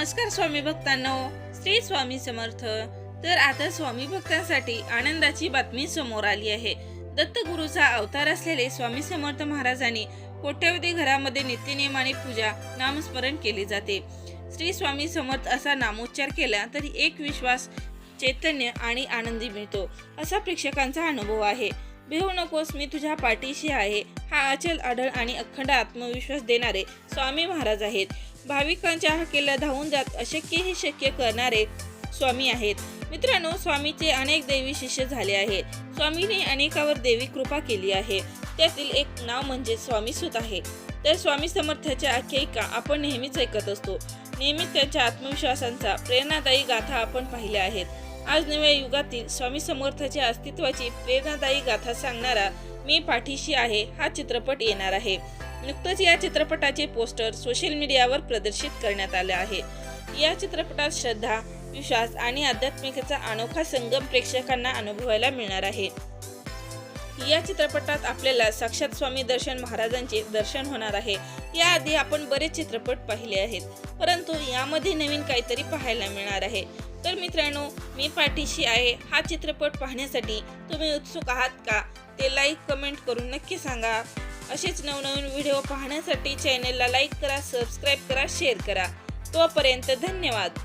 नमस्कार स्वामी भक्तांनो. श्री स्वामी समर्थ. तर आता स्वामी भक्तांसाठी आनंदाची बातमी समोर आली आहे. दत्तगुरूचा अवतार असलेले स्वामी समर्थ महाराजांनी कोट्यवधी घरामध्ये नित्यनियमाने पूजा नामस्मरण केले जाते. श्री स्वामी समर्थ असा नामोच्चार केला तरी एक विश्वास चैतन्य आणि आनंदी मिळतो असा प्रेक्षकांचा अनुभव आहे. भेऊ नकोस मी तुझ्या पाठीशी आहे. हा अचल आढळ आणि अखंड आत्मविश्वास देणारे स्वामी महाराज आहेत. भाविकांच्या हाकेला धावून जात अशक्यही शक्य करणारे स्वामी आहेत. मित्रांनो स्वामीचे अनेक देवी शिष्य झाले आहेत. स्वामीने अनेकावर देवी कृपा केली आहे. त्यातील एक नाव म्हणजे स्वामी सुत आहे. तर स्वामी समर्थाच्या आख्यायिका आपण नेहमीच ऐकत असतो. नेहमीच त्यांच्या आत्मविश्वासांचा प्रेरणादायी गाथा आपण पाहिल्या आहेत. आज नव्या युगातील स्वामी समर्थाच्या अस्तित्वाची प्रेरणादायी गाथा सांगणारा मी पाठीशी आहे हा चित्रपट येणार आहे. नुकतंच या चित्रपटाचे पोस्टर सोशल मीडियावर प्रदर्शित करण्यात आले आहे. या चित्रपटात श्रद्धा विश्वास आणि आध्यात्मिकेचा अनोखा संगम प्रेक्षकांना अनुभवायला मिळणार आहे. या चित्रपटात आपल्याला साक्षात स्वामी दर्शन महाराजांचे दर्शन होणार आहे. याआधी आपण बरेच चित्रपट पाहिले आहेत परंतु यामध्ये नवीन काहीतरी पाहायला मिळणार आहे. तर मित्रांनो मी पाठीशी आहे. हा चित्रपट पाहण्यासाठी तुम्ही उत्सुक आहात का? ते लाईक कमेंट करून नक्की सांगा. असेच नवनवीन व्हिडिओ पाहण्यासाठी चॅनेलला लाईक करा सबस्क्राईब करा शेअर करा. तोपर्यंत धन्यवाद.